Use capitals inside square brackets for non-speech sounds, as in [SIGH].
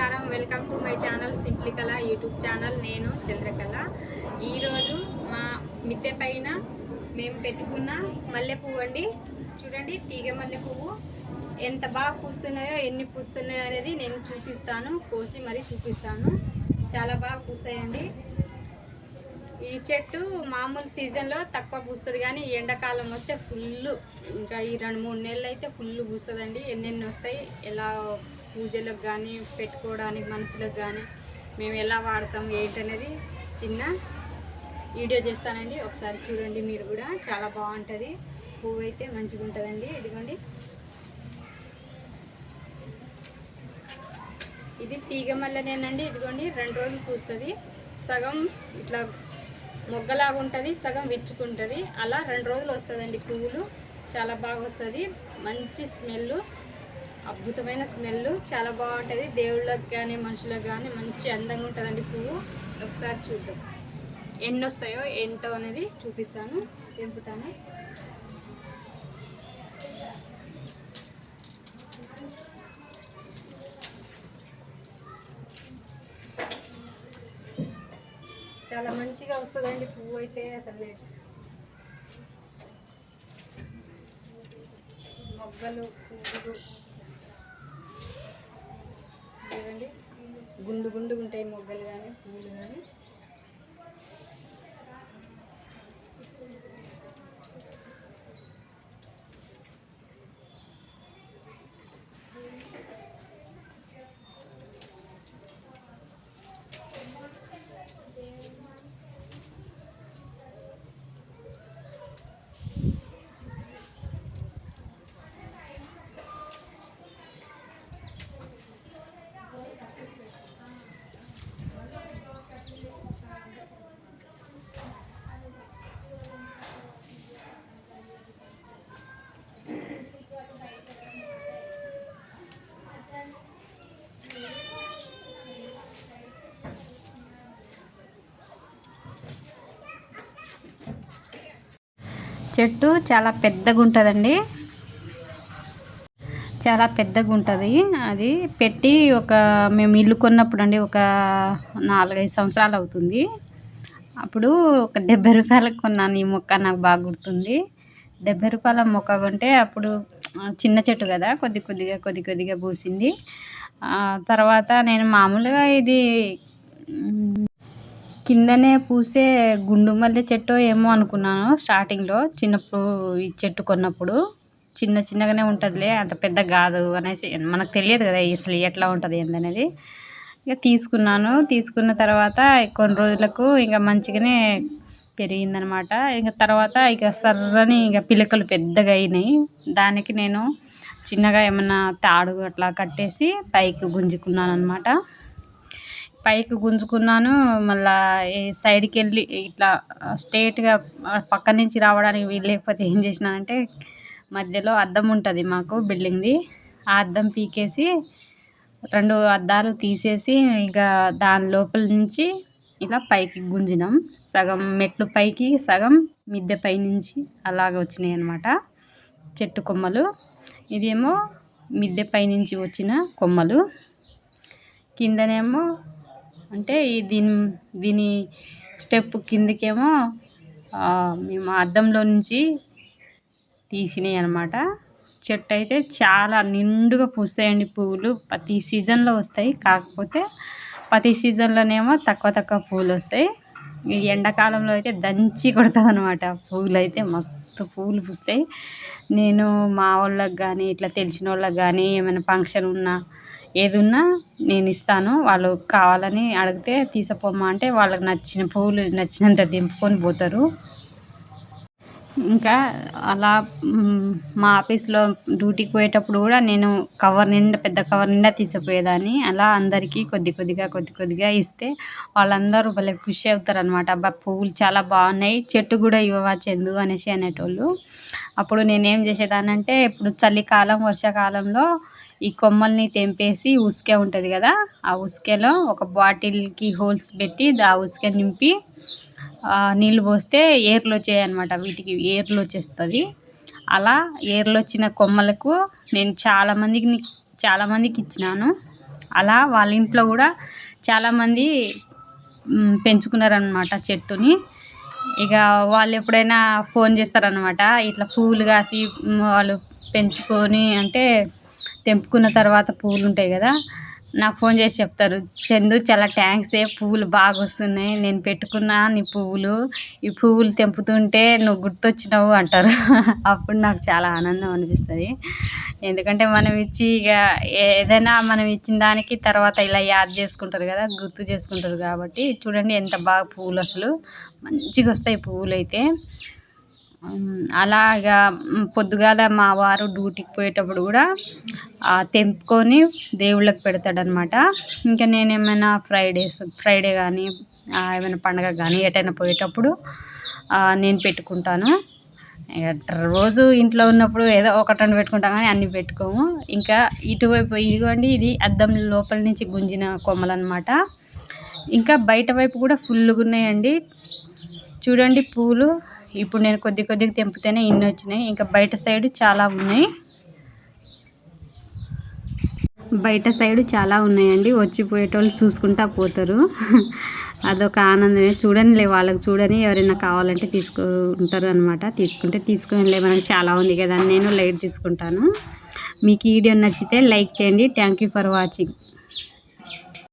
నమస్కారం. Welcome to my channel simply Kala YouTube channel. నేను చంద్రకళ. ఈరోజు మా మిద్దె పైన మేము పెట్టుకున్న మల్లె పువ్వు అండి. చూడండి తీగ మల్లె పువ్వు. ఎంత బాగా పూస్తున్నాయో ఎన్ని పూస్తున్నాయో అనేది నేను చూపిస్తాను. కోసి మరీ చూపిస్తాను. చాలా బాగా పూస్తాయండి. ఈ చెట్టు మామూలు సీజన్లో తక్కువ పూస్తుంది కానీ ఎండాకాలం వస్తే ఫుల్ ఇంకా ఈ రెండు మూడు నెలలు అయితే ఫుల్ పూస్తుందండి. ఎన్నెన్ని వస్తాయి ఎలా పూజలకు కానీ పెట్టుకోవడానికి మనుషులకు కానీ మేము ఎలా వాడతాం ఏంటనేది చిన్న వీడియో చేస్తానండి. ఒకసారి చూడండి మీరు కూడా. చాలా బాగుంటుంది. పువ్వు అయితే మంచిగా ఉంటుందండి. ఇదిగోండి. ఇది తీగ మల్లనేనండి ఇదిగోండి రెండు రోజులు పూస్తుంది. సగం ఇట్లా మొగ్గలాగా ఉంటుంది సగం విచ్చుకుంటుంది. అలా రెండు రోజులు వస్తుందండి పువ్వులు. చాలా బాగా వస్తుంది. మంచి స్మెల్ అద్భుతమైన స్మెల్. చాలా బాగుంటుంది. దేవుళ్ళకి కానీ మనుషులకు కానీ మంచి అందంగా ఉంటుందండి పువ్వు. ఒకసారి చూద్దాం. ఎన్ని వస్తాయో ఏంటో అనేది చూపిస్తాను. తెంపుతాను. చాలా మంచిగా వస్తుందండి పువ్వు అయితే అసలు. మొగ్గలు పువ్వులు. గుండు గుండుగా ఉంటాయి మొగ్గలు కానీ పూలు కానీ. చెట్టు చాలా పెద్దగా ఉంటుందండి చాలా పెద్దగా ఉంటుంది అది పెట్టి ఒక మేము ఇల్లు కొన్నప్పుడు అండి ఒక నాలుగైదు సంవత్సరాలు అవుతుంది అప్పుడు ఒక డెబ్బై రూపాయలకు కొన్నాను. ఈ మొక్క నాకు బాగా గుర్తుంది. డెబ్బై రూపాయల మొక్క కొంటే అప్పుడు చిన్న చెట్టు కదా కొద్ది కొద్దిగా కొద్ది కొద్దిగా పూసింది. తర్వాత నేను మామూలుగా ఇది కిందనే పూసే గుండు మల్లె చెట్టు ఏమో అనుకున్నాను స్టార్టింగ్లో. చిన్నప్పుడు ఈ చెట్టు కొన్నప్పుడు చిన్న చిన్నగానే ఉంటుందిలే అంత పెద్ద కాదు అనేసి మనకు తెలియదు కదా అసలు ఎట్లా ఉంటుంది ఏందనేది. ఇక తీసుకున్నాను. తీసుకున్న తర్వాత కొన్ని రోజులకు ఇంకా మంచిగానే పెరిగిందనమాట. ఇంకా తర్వాత ఇక సర్రని ఇక పిలకలు పెద్దగా అయినాయి. దానికి నేను చిన్నగా ఏమన్నా తాడు అట్లా కట్టేసి పైకి గుంజుకున్నాను అనమాట పైకి గుంజుకున్నాను. మళ్ళా సైడ్కి వెళ్ళి ఇట్లా స్ట్రేట్గా పక్క నుంచి రావడానికి వీలు లేకపోతే ఏం చేసినానంటే మధ్యలో అద్దం ఉంటుంది మాకు బిల్డింగ్ది. ఆ అద్దం పీకేసి రెండు అద్దాలు తీసేసి ఇంకా దాని లోపల నుంచి ఇలా పైకి గుంజినాం. సగం మెట్లు పైకి సగం మిద్దె పై నుంచి అలాగ వచ్చినాయి అనమాట చెట్టు కొమ్మలు. ఇదేమో మిద్దె పై నుంచి వచ్చిన కొమ్మలు. కిందనేమో అంటే ఈ దీని దీని స్టెప్ కిందకేమో మేము అద్దంలో నుంచి తీసినాయి అనమాట చెట్టు అయితే చాలా నిండుగా పూస్తాయండి పువ్వులు ప్రతి సీజన్లో వస్తాయి. కాకపోతే ప్రతి సీజన్లోనేమో తక్కువ తక్కువ పువ్వులు వస్తాయి. ఈ ఎండాకాలంలో అయితే దంచి కొడుతుంది అనమాట పువ్వులు అయితే మస్తు పువ్వులు పూస్తాయి. నేను మా వాళ్ళకి కానీ ఇట్లా తెలిసిన వాళ్ళకి కానీ ఏమైనా ఫంక్షన్ ఉన్నా ఏదున్నా నేను ఇస్తాను. వాళ్ళు కావాలని అడిగితే తీసుకుపోమ్మా అంటే వాళ్ళకి నచ్చిన పువ్వులు నచ్చినంత దింపుకొని పోతారు. ఇంకా అలా మా ఆఫీస్లో డ్యూటీకి పోయేటప్పుడు కూడా నేను కవర్ నిండా పెద్ద కవర్ నిండా తీసుకుపోయేదాన్ని. అలా అందరికీ కొద్ది కొద్దిగా కొద్ది కొద్దిగా ఇస్తే వాళ్ళందరూ భలే ఖుషి అవుతారు అనమాట అబ్బా పువ్వులు చాలా బాగున్నాయి చెట్టు కూడా ఇవ్వవా చెందు అనేసి అనేటోళ్ళు. అప్పుడు నేనేం చేసేదాన్ని అంటే ఇప్పుడు చలికాలం వర్షాకాలంలో ఈ కొమ్మల్ని తెంపేసి ఉసుకే ఉంటుంది కదా ఆ ఉసుకేలో ఒక బాటిల్కి హోల్స్ పెట్టి ఆ ఉసుక నింపి నీళ్ళు పోస్తే ఏర్లు వచ్చాయన్నమాట వీటికి ఏర్లు వచ్చేస్తుంది. అలా ఏర్లు వచ్చిన కొమ్మలకు నేను చాలామందికి చాలామందికి ఇచ్చినాను. అలా వాళ్ళ ఇంట్లో కూడా చాలామంది పెంచుకున్నారనమాట చెట్టుని. ఇక వాళ్ళు ఎప్పుడైనా ఫోన్ చేస్తారనమాట ఇట్లా పువ్వులు కాసి వాళ్ళు పెంచుకొని అంటే తెంపుకున్న తర్వాత పువ్వులు ఉంటాయి కదా నాకు ఫోన్ చేసి చెప్తారు చందు చాలా ట్యాంక్స్ ఏ పువ్వులు బాగా వస్తున్నాయి నేను పెట్టుకున్నా నీ పువ్వులు ఈ పువ్వులు తెంపుతుంటే నువ్వు గుర్తొచ్చినావు అంటారు. [LAUGHS] అప్పుడు నాకు చాలా ఆనందం అనిపిస్తుంది. ఎందుకంటే మనం ఇచ్చి ఇక ఏదైనా మనం ఇచ్చిన దానికి తర్వాత ఇలా యాద్ చేసుకుంటారు కదా గుర్తు చేసుకుంటారు కాబట్టి చూడండి ఎంత బాగా పువ్వులు అసలు మంచిగా వస్తాయి పువ్వులు అయితే అలాగా పొద్దుగాల మా వారు డ్యూటీకి పోయేటప్పుడు కూడా తెంపుకొని దేవుళ్ళకి పెడతాడనమాట ఇంకా నేను ఏమైనా ఫ్రైడేస్ ఫ్రైడే కానీ ఏమైనా పండగ కానీ ఎటైనా పోయేటప్పుడు నేను పెట్టుకుంటాను. ఇక రోజు ఇంట్లో ఉన్నప్పుడు ఏదో ఒకటి రెండు పెట్టుకుంటాం కానీ అన్ని పెట్టుకోము. ఇంకా ఇటువైపు ఇదిగోండి ఇది అద్దం లోపల నుంచి గుంజిన కొమ్మలు అనమాట ఇంకా బయట వైపు కూడా ఫుల్గా ఉన్నాయండి చూడండి పూలు. ఇప్పుడు నేను కొద్ది కొద్దిగా తెంపితేనే ఇన్ని వచ్చినాయి. ఇంకా బయట సైడ్ చాలా ఉన్నాయి. బయట సైడ్ చాలా ఉన్నాయండి. వచ్చిపోయేటోళ్ళు చూసుకుంటా పోతారు. అదొక ఆనందమే. చూడనిలే వాళ్ళకి చూడని ఎవరైనా కావాలంటే తీసుకుంటారు అనమాట తీసుకుంటే తీసుకునిలే. మనకు చాలా ఉంది కదా. అని నేను లైట్ తీసుకుంటాను. మీకు వీడియో నచ్చితే లైక్ చేయండి. Thank you for watching